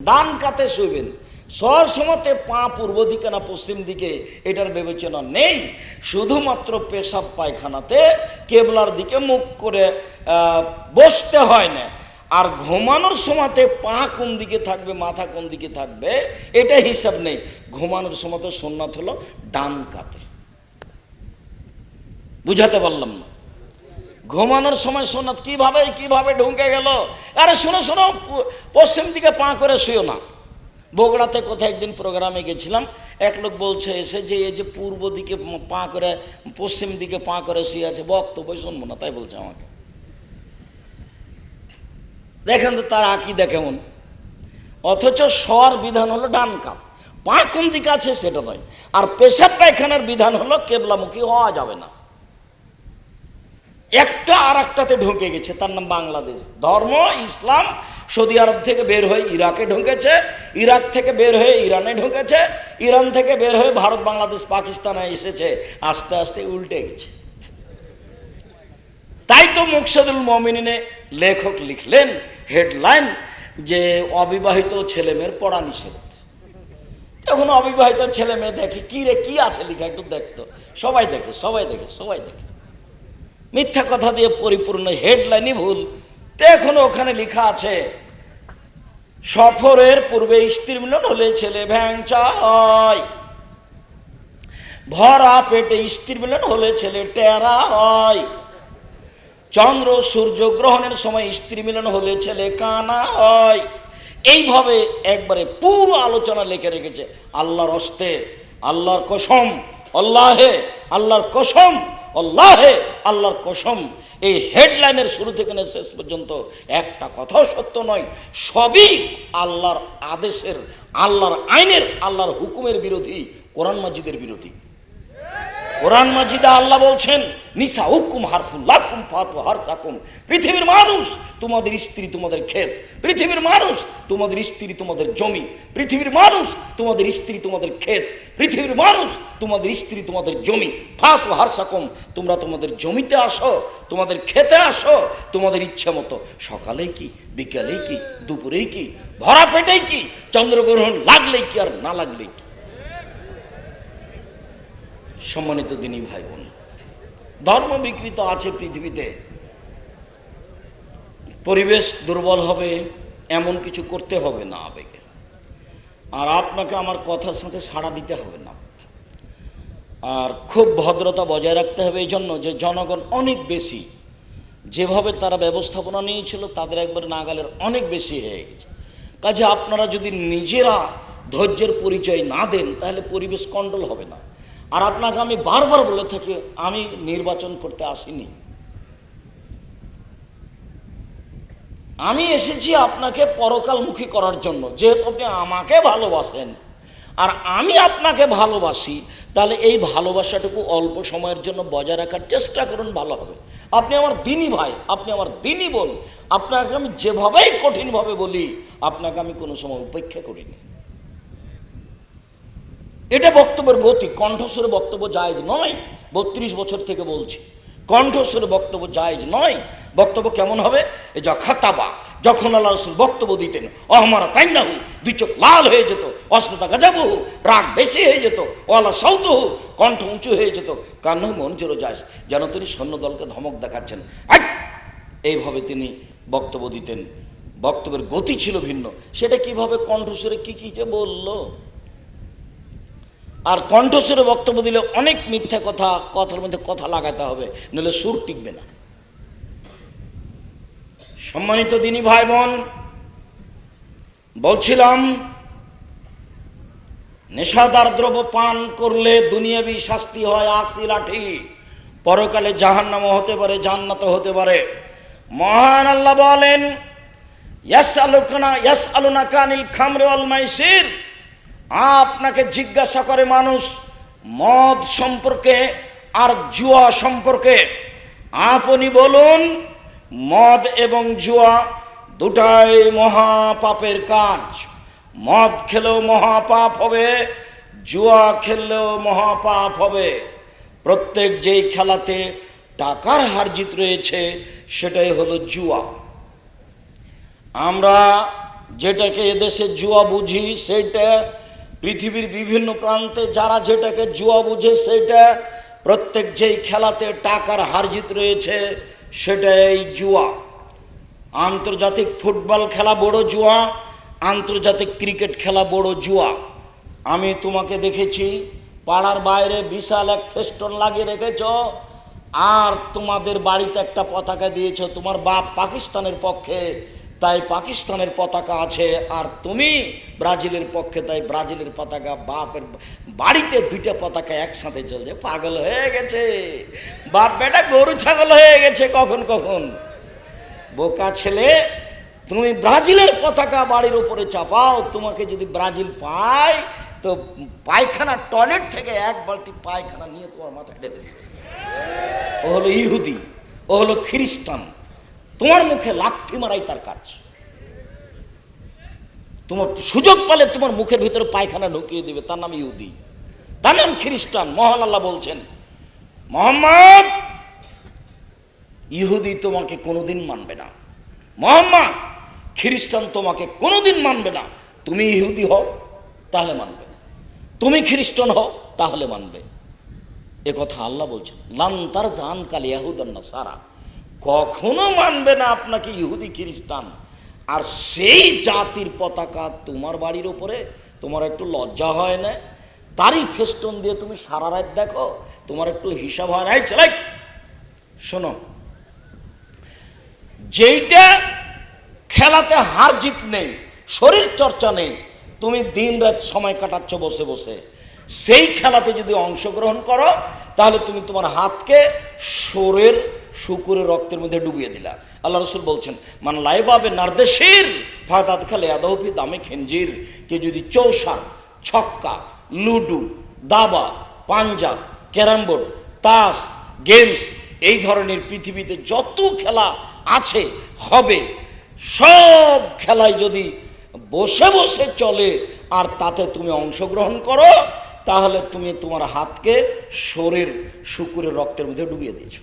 ডান কাতে শুইবেন। সব সময়তে পা পূর্ব দিকে না পশ্চিম দিকে, এটার বিবেচনা নেই। শুধুমাত্র পেশাব পায়খানাতে কেবলার দিকে মুখ করে বসতে হয় না। আর ঘুমানোর সময়তে পা কোন দিকে থাকবে, মাথা কোন দিকে থাকবে, এটা হিসাব নেই। ঘুমানোর সময়তে সোননাথ হলো ডান কাতে। বুঝাতে পারলাম না। ঘুমানোর সময় সোনাত কীভাবে কীভাবে ঢুকে গেল? আরে শোনো শোনো পশ্চিম দিকে পা করে শুয়েও না। বগুড়াতে কোথায় একদিন প্রোগ্রামে গেছিলাম, এক লোক বলছে, এসে যে, এই যে পূর্ব দিকে পা করে, পশ্চিম দিকে পা করে শুয়ে আছে, বক্তব্য শুনব না, তাই বলছে আমাকে। দেখেন তো তার আকিদা কেমন। অথচ স্বর বিধান হলো ডান কাপ পা কোন দিকে আছে সেটা নয়। আর পেশাব পায়খানার বিধান হলো কেবলামুখী হওয়া যাবে না। একটা আর একটাতে ঢুকে গেছে, তার নাম বাংলাদেশ। ধর্ম, ইসলাম, সৌদি আরব থেকে বের হয়ে ইরাকে ঢুকেছে, ইরাক থেকে বের হয়ে ইরানে ঢুকেছে, ইরান থেকে বের হয়ে ভারত, বাংলাদেশ, পাকিস্তানে এসেছে, আস্তে আস্তে উল্টে গেছে। তাই তো মুকসদুল মমিনে লেখক লিখলেন, হেডলাইন যে অবিবাহিত ছেলেমেয়ের পড়া নিষেধ। তখন অবিবাহিত ছেলে মেয়ে দেখে, কি রে, কি আছে লেখা? একটু দেখতো। সবাই দেখে সবাই দেখে সবাই দেখে। মিথ্যা কথা দিয়ে পরিপূর্ণ হেডলাইনই ভুল। তো এখন ওখানে লেখা আছে, সফরের পূর্বে স্ত্রী মিলন হলে ছেলে ভ্যাংচা হয় ভরা পেটে স্ত্রী মিলন হলে ছেলে টেরা হয়। চন্দ্র সূর্য গ্রহণের সময় স্ত্রী মিলন হলে ছেলে কানা হয়। এইভাবে একবারে পুরো আলোচনা লিখে রেখেছে। আল্লাহর অস্তে আল্লাহর কসম, আল্লাহে, আল্লাহর কসম। আল্লাহে, আল্লাহর কসম, এই হেডলাইনের শুরু থেকে শেষ পর্যন্ত একটা কথাও সত্য নয়। সবই আল্লাহর আদেশের, আল্লাহর আইনের, আল্লাহর হুকুমের বিরোধী, কোরআন মাজিদের বিরোধী। কোরআন মাজিদা আল্লাহ বলছেন নিসা হুকুম হারফুল্লাকুম ফাতু হারসাকুম। পৃথিবীর মানুষ তোমাদের স্ত্রী তোমাদের ক্ষেত, পৃথিবীর মানুষ তোমাদের স্ত্রী তোমাদের জমি, পৃথিবীর মানুষ তোমাদের স্ত্রী তোমাদের ক্ষেত, পৃথিবীর মানুষ তোমাদের স্ত্রী তোমাদের জমি। ফাতু হারসাকুম, তোমরা তোমাদের জমিতে আসো, তোমাদের খেতে আসো, তোমাদের ইচ্ছে মতো। সকালেই কি বিকালেই কি দুপুরেই কি ভরা পেটেই কি, চন্দ্রগ্রহণ লাগলেই কি আর না লাগলেই কি? সম্মানিত দিনী ভাই বোন ধর্ম বিকৃত আছে পৃথিবীতে। পরিবেশ দুর্বল হবে, এমন কিছু করতে হবে না আবেগে। আর আপনাকে আমার কথার সাথে সাড়া দিতে হবে না। আর খুব ভদ্রতা বজায় রাখতে হবে এই জন্য যে জনগণ অনেক বেশি, যেভাবে তারা ব্যবস্থাপনা নিয়েছিল, তাদের একবার নাগালের অনেক বেশি হয়ে গেছে। কাজে আপনারা যদি নিজেরা ধৈর্যের পরিচয় না দেন, তাহলে পরিবেশ কন্ট্রোল হবে না। আর আপনাকে আমি বারবার বলে থাকি, আমি নির্বাচন করতে আসিনি। আমি এসেছি আপনাকে পরকালমুখী করার জন্য। যেহেতু আপনি আমাকে ভালোবাসেন, আর আমি আপনাকে ভালোবাসি, তাহলে এই ভালোবাসাটুকু অল্প সময়ের জন্য বজায় রাখার চেষ্টা করুন, ভালো হবে। আপনি আমার দিনই ভাই, আপনি আমার দিনই বোন, আপনাকে আমি যেভাবেই কঠিনভাবে বলি, আপনাকে আমি কোনো সময় উপেক্ষা করিনি। এটা বক্তব্যের গতি। কণ্ঠস্বরে বক্তব্য জায়জ নয়, বত্রিশ বছর থেকে বলছি। কণ্ঠস্বরে বক্তব্য জায়জ নয়, বক্তব্য কেমন হবে? এ যা খাতাবা, যখন আল্লাহ রসুল বক্তব্য দিতেন, অহমারা তাই না দুই চোখ লাল হয়ে যেত, অস্ত্রতা গাজাবু রাগ বেশি হয়ে যেত, ওয়ালা সৌত হু কণ্ঠ উঁচু হয়ে যেত কান্ন মন জোরো যায়। যেন তিনি সৈন্যদলকে ধমক দেখাচ্ছেন। আই! এইভাবে তিনি বক্তব্য দিতেন। বক্তব্যের গতি ছিল ভিন্ন। সেটা কীভাবে কণ্ঠস্বরে কি কি যে বলল? আর কণ্ঠস্বরে বক্তব্য দিলে অনেক মিথ্যা কথা, কথার মধ্যে কথা লাগাতে হবে, নইলে সুর টিকবে না। সম্মানিত দিনী ভাই বোন বলছিলাম, নেশাদার দ্রব্য পান করলে দুনিয়াবি শাস্তি হয় আশি লাঠি, পরকালে জাহান্নামও হতে পারে জান্নাত হতে পারে। মহান আল্লাহ বলেন ইয়াস আলোকনা ইয়াস আলোনা কানিল খামরে মাইসির। আপনাকে জিজ্ঞাসা করে মানুষ, মদ সম্পর্কে আর জুয়া সম্পর্কে। আপনি বলুন, মদ এবং জুয়া দুটাই মহাপাপের কাজ। মদ খেলেও মহাপাপ হবে, জুয়া খেললেও মহাপাপ হবে। প্রত্যেক যেই খেলাতে টাকার হারজিত রয়েছে, সেটাই হলো জুয়া। আমরা যেটাকে এদেশে জুয়া বুঝি, সেটা পৃথিবীর বিভিন্ন প্রান্তে যারা যেটাকে জুয়া বুঝে, সেটা প্রত্যেক যেই খেলাতে টাকার হারজিত রয়েছে সেটা এই জুয়া। আন্তর্জাতিক ফুটবল খেলা বড় জুয়া, আন্তর্জাতিক ক্রিকেট খেলা বড় জুয়া। আমি তোমাকে দেখেছি, পাড়ার বাইরে বিশাল এক ফেস্টন লাগিয়ে রেখেছ, আর তোমাদের বাড়িতে একটা পতাকা দিয়েছ, তোমার বাপ পাকিস্তানের পক্ষে তাই পাকিস্তানের পতাকা আছে, আর তুমি ব্রাজিলের পক্ষে, তাই ব্রাজিলের পতাকা, বাপের বাড়িতে দুইটা পতাকা একসাথে চলছে। পাগল হয়ে গেছে। বাপ বেটা গরু ছাগল হয়ে গেছে কখন কখন? বোকা ছেলে, তুমি ব্রাজিলের পতাকা বাড়ির উপরে চাপাও। তোমাকে যদি ব্রাজিল পায়, তো পায়খানা টয়লেট থেকে এক বালতি পায়খানা নিয়ে তোমার মাথায় ও হলো ইহুদি, ও হলো খ্রিস্টান। তোমার মুখে লাথি মারাই তার কাজ। তোমার সুযোগ পালে তোমার মুখের ভিতরে পায়খানা ঢুকিয়ে দিবে, তার নাম ইহুদি। তার নাম খ্রিস্টান, মহান আল্লাহ বলছেন, মোহাম্মদ, ইহুদি তোমাকে কোনোদিন মানবে না। মোহাম্মদ, খ্রিস্টান তোমাকে কোনোদিন মানবে না। তুমি ইহুদি হও, তাহলে মানবে তুমি খ্রিস্টান হও, তাহলে মানবে। এ কথা আল্লাহ বলছেন, লান তার জান কাল ইয়াহুদান্না সারা কখনো মানবে না আপনাকে ইহুদি খ্রিস্টান। আর সেই জাতির পতাকা তোমার বাড়ির ওপরে, তোমার একটু লজ্জা হয় না? তারই ফেস্টন দিয়ে তুমি সারা রাত দেখো, তোমার একটু হিসাব হয় না। এই ছেলে, শোনো, যেইটা খেলাতে হার জিত নেই, শরীর চর্চা নেই, তুমি দিন রাত সময় কাটাচ্ছ বসে বসে। সেই খেলাতে যদি অংশগ্রহণ করো, তাহলে তুমি তোমার হাতকে শোরের শুকুরের রক্তের মধ্যে ডুবিয়ে দিলা। আল্লাহ রসুল বলছেন, মান লাইবাবে নার্দেশির ফাতাত খেলে আদহফি দামে খেঞ্জির কে যদি চৌসা ছক্কা, লুডু, দাবা পাঞ্জা ক্যারাম বোর্ড তাস, গেমস, এই ধরনের পৃথিবীতে যত খেলা আছে, হবে, সব খেলায় যদি বসে বসে চলে আর তাতে তুমি অংশগ্রহণ করো, তাহলে তুমি তোমার হাতকে শরীর, শুকুরের রক্তের মধ্যে ডুবিয়ে দিয়েছ।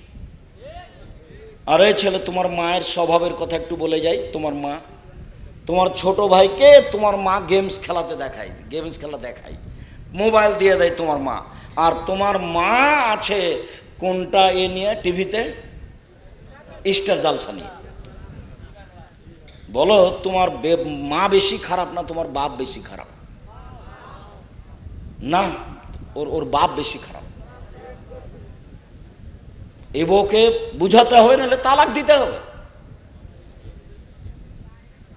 আর এই ছেলে, তোমার মায়ের স্বভাবের কথা একটু বলে যাই। তোমার মা, তোমার ছোট ভাইকে তোমার মা গেমস খেলাতে দেখায় গেমস খেলা দেখায়। মোবাইল দিয়ে দেয় তোমার মা। আর তোমার মা আছে কোনটা এ নিয়ে টিভিতে? স্টার জালসা নিয়ে বলো, তোমার মা বেশি খারাপ না তোমার বাপ বেশি খারাপ? না, ওর ওর বাপ বেশি খারাপ। এ বউকে বুঝাতে হবে, নাহলে তালাক দিতে হবে।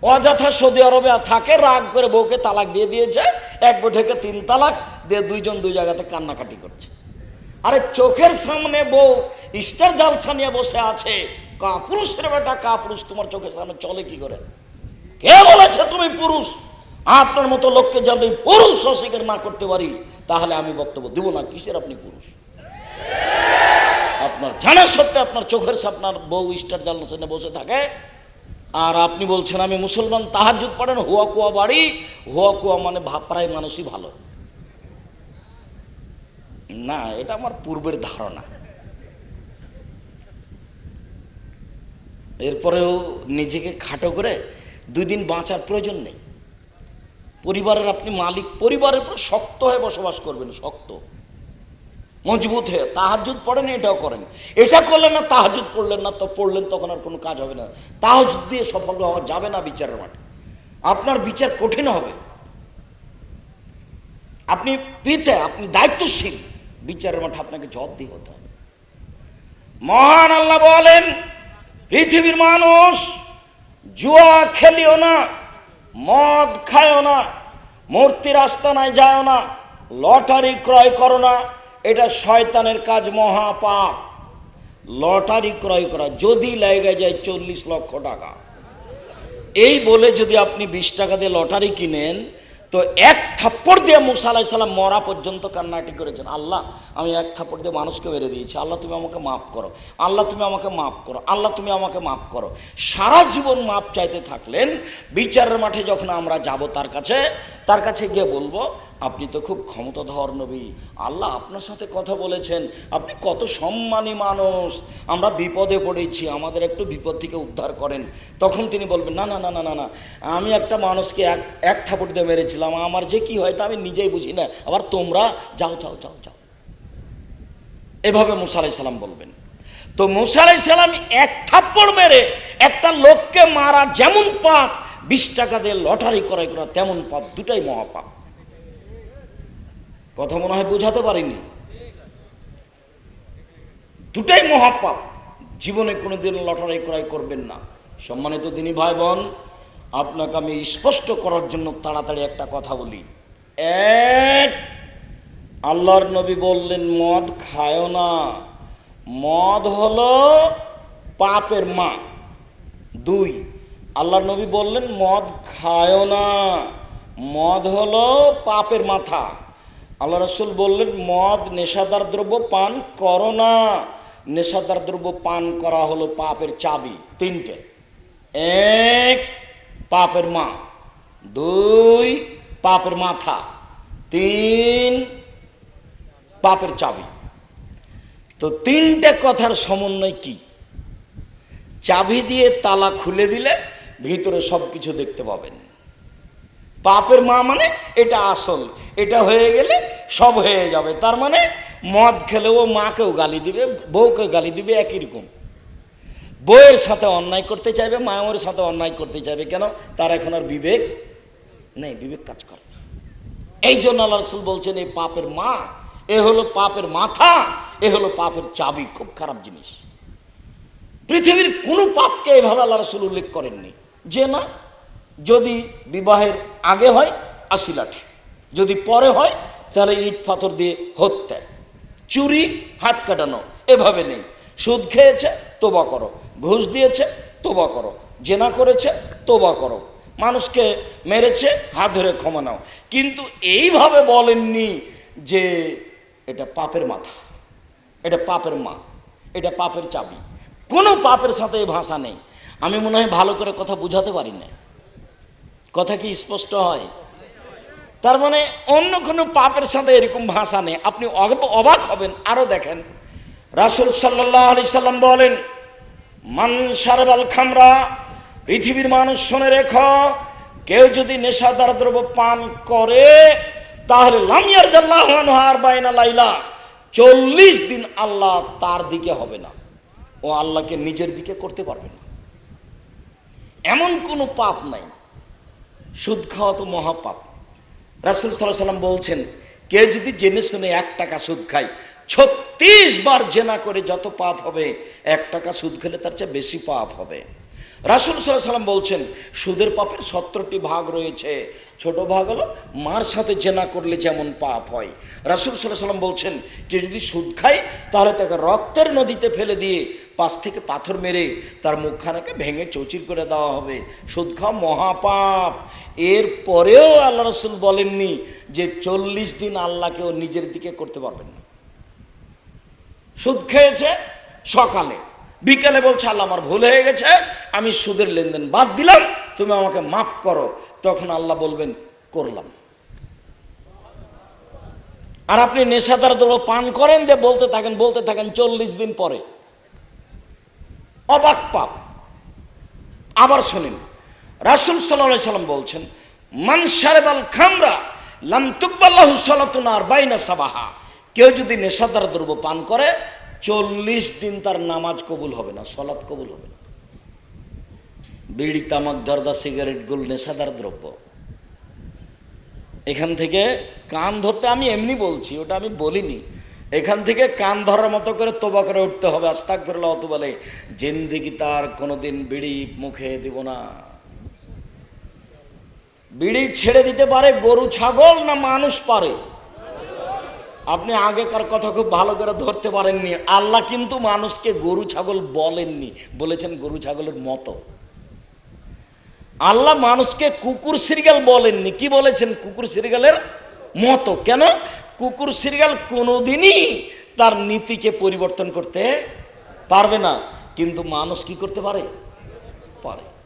অযথা সৌদি আরবে থাকে, রাগ করে বউকে তালাক দিয়ে দিয়েছে, এক বৈঠকে তিন তালাক, দিয়ে দুইজন দুই জায়গাতে কান্নাকাটি করছে। আরে চোখের সামনে বউ ইস্টার জালসা নিয়ে বসে আছে কা পুরুষের বেটা কা পুরুষ তোমার চোখের সামনে চলে কি করে? কে বলেছে তুমি পুরুষ? আপনার মতো লোককে যদি পুরুষ অস্বীকার না করতে পারি, তাহলে আমি বক্তব্য দিব না, কিসের আপনি পুরুষ? আপনার জানা সত্ত্বে আপনার চোখের আপনার বউ ইস্টার জালসানে বসে থাকে। আর আপনি বলছেন, আমি মুসলমান তাহার তাহাজুদ পড়েন, হুয়া কুয়া বাড়ি। হুয়া কুয়া মানে প্রায় মানুষই ভালো। না, এটা আমার পূর্বের ধারণা। এরপরেও নিজেকে খাটো করে দুই দিন বাঁচার প্রয়োজন নেই। পরিবারের আপনি মালিক, পরিবারের শক্ত হয়ে বসবাস করবেন, শক্ত। মজবুত হয়ে তাহাজুদ পড়েন, এটাও করেন। এটা করলেন না তাহাজুদ পড়লেন না, তো পড়লেন তখন আর কোনো কাজ হবে না। তাহাজুদ দিয়ে সফল হওয়া যাবে না বিচারের মাঠে। আপনার বিচার কঠিন হবে। আপনি পিতে, আপনি দায়িত্বশীল। বিচারের মাঠে আপনাকে জব দিয়ে হতে হবে। মহান আল্লাহ বলেন, পৃথিবীর মানুষ জুয়া খেলিও না, মদ খায়ও না, মূর্তির আস্তানায় যাও না, লটারি ক্রয় করো না এটা শয়তানের কাজ মহাপাপ। লটারি ক্রয় করা, যদি লেগে যায় চল্লিশ লক্ষ টাকা। এই বলে যদি আপনি বিশ টাকা দিয়ে লটারি কিনেন, তো এক থাপ্পড় দিয়ে মুসা আলাহিসাল্লাম মরা পর্যন্ত কান্নাটি করেছেন। আল্লাহ আমি এক থাপ্পড় দিয়ে মানুষকে মেরে দিয়েছি। আল্লাহ, তুমি আমাকে মাফ করো। আল্লাহ, তুমি আমাকে মাফ করো। আল্লাহ, তুমি আমাকে মাফ করো। সারা জীবন মাপ চাইতে থাকলেন, বিচারের মাঠে যখন আমরা যাব তার কাছে তার কাছে গিয়ে বলব, আপনি তো খুব ক্ষমতাধর নবী। আল্লাহ আপনার সাথে কথা বলেছেন। আপনি কত সম্মানী মানুষ। আমরা বিপদে পড়েছি। আমাদের একটু বিপদ থেকে উদ্ধার করেন। তখন তিনি বলবেন, না না না না না না। আমি একটা মানুষকে এক এক থাপড় দিয়ে মেরেছিলাম। আমার যে কি হয় তা আমি নিজেই বুঝি না। আবার তোমরা যাও যাও যাও যাও। এভাবে মুসা আলাই সালাম বলবেন। তো মুসা আলাই সালাম এক থাপ্পড় মেরে একটা লোককে মারা যেমন পাপ, বিশ টাকা দিয়ে লটারি ক্রয় করা তেমন পাপ, দুটাই মহাপাপ। কথা মনে হয় বোঝাতে পারিনি? দুটাই মহাপাপ। জীবনে কোনোদিন লটারি ক্রয় করবেন না। সম্মানিত দিনী ভাই বোন আপনাকে আমি স্পষ্ট করার জন্য তাড়াতাড়ি একটা কথা বলি। এক আল্লাহর নবী বললেন, মদ খায়ও না। মদ হলো পাপের মা। দুই, আল্লাহর নবী বললেন, মদ খায়ও না। মদ হলো পাপের মাথা। আল্লাহ রসুল বললেন, মদ নেশাদার দ্রব্য পান করো না। নেশাদার দ্রব্য পান করা হলো পাপের চাবি। তিনটে, এক, পাপের মা। দুই, পাপের মাথা। তিন পাপের চাবি। তো তিনটে কথার সমন্বয় কি? চাবি দিয়ে তালা খুলে দিলে ভিতরে সব কিছু দেখতে পাবেন। পাপের মা মানে এটা আসল, এটা হয়ে গেলে সব হয়ে যাবে। তার মানে মদ খেলে ও মাকেও গালি দিবে, বউকে গালি দিবে একই রকম। বউয়ের সাথে অন্যায় করতে চাইবে মায়ের সাথে অন্যায় করতে চাইবে, কেন? তার এখন আর বিবেক নেই, বিবেক কাজ করে এই জন্য আল্লাহ রসুল বলছেন, এই পাপের মা এ হলো পাপের মাথা, এ হলো পাপের চাবি। খুব খারাপ জিনিস। পৃথিবীর কোনো পাপকে এভাবে আল্লাহ রসুল উল্লেখ করেননি। যে না, যদি বিবাহের আগে হয়, আশি লাঠি যদি পরে হয়, তাহলে ইট পাথর দিয়ে হত্যা। চুরি, হাত কাটানো, এভাবে নেই। সুদ খেয়েছে, তোবা করো। ঘুষ দিয়েছে, তোবা করো। জেনা করেছে, তোবা করো। মানুষকে মেরেছে, হাত ধরে ক্ষমা নাও। কিন্তু এইভাবে বলেননি যে এটা পাপের মাথা, এটা পাপের মা, এটা পাপের চাবি। কোনো পাপের সাথে এই ভাষা নেই। আমি মনে হয় ভালো করে কথা বুঝাতে পারি না কথা কি স্পষ্ট হয়? তার মানে অন্য কোনো পাপের সাথে এরকম ভাষা নেই। আপনি অবাক হবেন আরও দেখেন। রাসুল সাল্লাহ আলি সাল্লাম বলেন, মান সারবাল খামরা, পৃথিবীর মানুষ শুনে রেখ, কেউ যদি নেশাদার দ্রব্য পান করে তাহলে লামিয়ার জাল্লাহার বাইনা লাইলা। চল্লিশ দিন আল্লাহ তার দিকে হবে না। ও আল্লাহকে নিজের দিকে করতে পারবে না। এমন কোনো পাপ নাই। সুদ খাওয়া তো মহাপাপ রাসুল সাল্লাহ সাল্লাম বলছেন কেউ যদি জেনে শুনে এক টাকা সুদ খায়, ছত্রিশ বার জেনা করে যত পাপ হবে, এক টাকা সুদ খেলে তার চেয়ে বেশি পাপ হবে। রাসুল সাল্লাহ সাল্লাম বলছেন, সুদের পাপের সত্তরটি ভাগ রয়েছে। ছোট ভাগ হলো মার সাথে জেনা করলে যেমন পাপ হয়। রাসুল সাল্লাহ সাল্লাম বলছেন যে যদি সুদ খায়, তাহলে তাকে রক্তের নদীতে ফেলে দিয়ে পাশ থেকে পাথর মেরে তার মুখখানাকে ভেঙে চৌচির করে দেওয়া হবে। সুদ খাওয়া মহাপাপ। এর পরেও আল্লাহ রসুল বলেননি যে চল্লিশ দিন আল্লাহকে ও নিজের দিকে করতে পারবেন না। সুদ খেয়েছে সকালে। বিকেলে বলছে, আল্লাহ আমার ভুল হয়ে গেছে, আমি সুদের লেনদেন বাদ দিলাম, তুমি আমাকে মাফ করো। তখন আল্লাহ বলবেন, করলাম। আর আপনি নেশাদার দ্রব্য পান করেন যে বলতে থাকেন বলতে থাকেন চল্লিশ দিন পরে। অবাক পাপ। আবার শোনেন, রাসুল সাল্লাহ সাল্লাম বলছেন, মান সারেবাল খামরা লাম তুকবাল্লাহু সালাতুনার বাইনা সাবাহা। কেউ যদি নেশাদার দ্রব্য পান করে চল্লিশ দিন তার নামাজ কবুল হবে না, সলাৎ কবুল হবে না। বিড়ি, তামাক জর্দা সিগারেট, গুল, নেশাদার দ্রব্য। এখান থেকে কান ধরতে আমি এমনি বলছি, ওটা আমি বলিনি। এখান থেকে কান ধরার মতো করে তোবা করে উঠতে হবে আস্তাক ফেরলা অত বলে জিন্দিগি তার কোনোদিন বিড়ি মুখে দিব না। বিড়ি ছেড়ে দিতে পারে, গরু, ছাগল না মানুষ পারে। আপনি আগেকার কথা খুব ভালো করে ধরতে পারেননি। আল্লাহ কিন্তু মানুষকে গরু, ছাগল বলেননি। বলেছেন গরু, ছাগলের মতো। আল্লাহ মানুষকে কুকুর সিরিয়াল বলেননি। কি বলেছেন? কুকুর সিরিয়ালের মতো। কেন? কুকুর সিরিয়াল কোনোদিনই তার নীতিকে পরিবর্তন করতে পারবে না। কিন্তু মানুষ কি করতে পারে? পারে।